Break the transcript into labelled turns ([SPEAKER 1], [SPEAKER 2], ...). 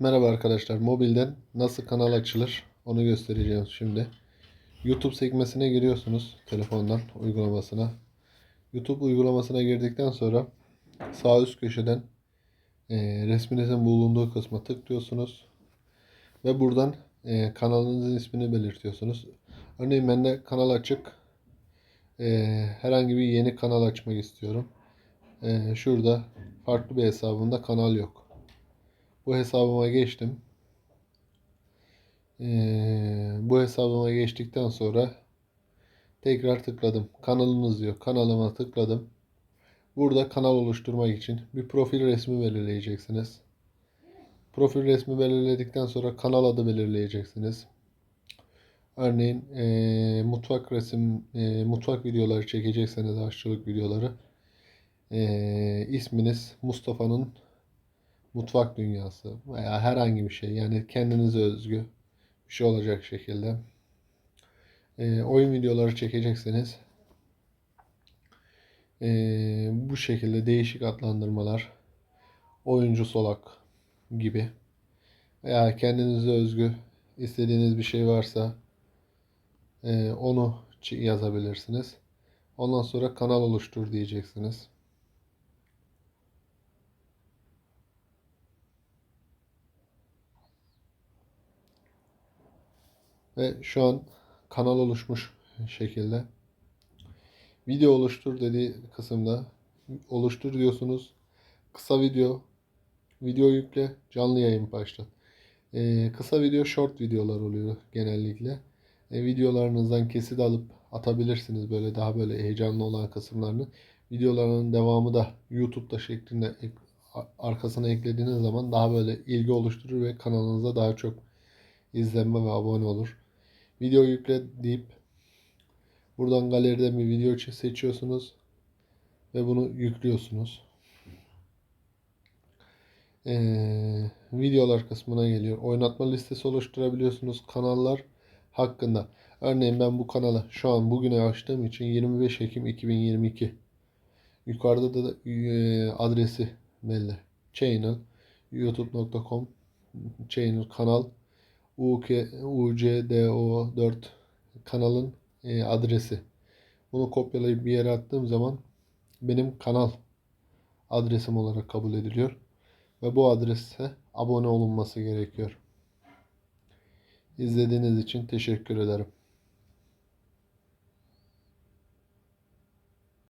[SPEAKER 1] Merhaba arkadaşlar. Mobilden nasıl kanal açılır onu göstereceğim şimdi. YouTube sekmesine giriyorsunuz telefondan uygulamasına. YouTube uygulamasına girdikten sonra sağ üst köşeden e, resminizin bulunduğu kısma tıklıyorsunuz. Ve buradan e, kanalınızın ismini belirtiyorsunuz. Örneğin bende kanal açık. E, herhangi bir yeni kanal açmak istiyorum. E, şurada farklı bir hesabımda kanal yok. Bu hesabıma geçtim. Ee, bu hesabıma geçtikten sonra tekrar tıkladım. Kanalınız diyor. Kanalıma tıkladım. Burada kanal oluşturmak için bir profil resmi belirleyeceksiniz. Profil resmi belirledikten sonra kanal adı belirleyeceksiniz. Örneğin ee, mutfak resim, ee, mutfak videoları çekecekseniz aşçılık videoları ee, isminiz Mustafa'nın mutfak dünyası veya herhangi bir şey. Yani kendinize özgü bir şey olacak şekilde. E, oyun videoları çekecekseniz e, bu şekilde değişik adlandırmalar. Oyuncu solak gibi. Veya kendinize özgü istediğiniz bir şey varsa e, onu yazabilirsiniz. Ondan sonra kanal oluştur diyeceksiniz. Ve şu an kanal oluşmuş şekilde. Video oluştur dediği kısımda oluştur diyorsunuz. Kısa video, video yükle, canlı yayın başlat. Ee, kısa video short videolar oluyor genellikle. Ee, videolarınızdan kesit alıp atabilirsiniz böyle daha böyle heyecanlı olan kısımlarını. Videoların devamı da YouTube'da şeklinde ek- arkasına eklediğiniz zaman daha böyle ilgi oluşturur ve kanalınıza daha çok izlenme ve abone olur. Video yükle deyip buradan galeriden bir video seçiyorsunuz ve bunu yüklüyorsunuz. Ee, videolar kısmına geliyor. Oynatma listesi oluşturabiliyorsunuz kanallar hakkında. Örneğin ben bu kanalı şu an bugüne açtığım için 25 Ekim 2022. Yukarıda da e, adresi belli. Channel youtube.com channel kanal UK, UCDO4 kanalın e, adresi. Bunu kopyalayıp bir yere attığım zaman benim kanal adresim olarak kabul ediliyor. Ve bu adrese abone olunması gerekiyor. İzlediğiniz için teşekkür ederim.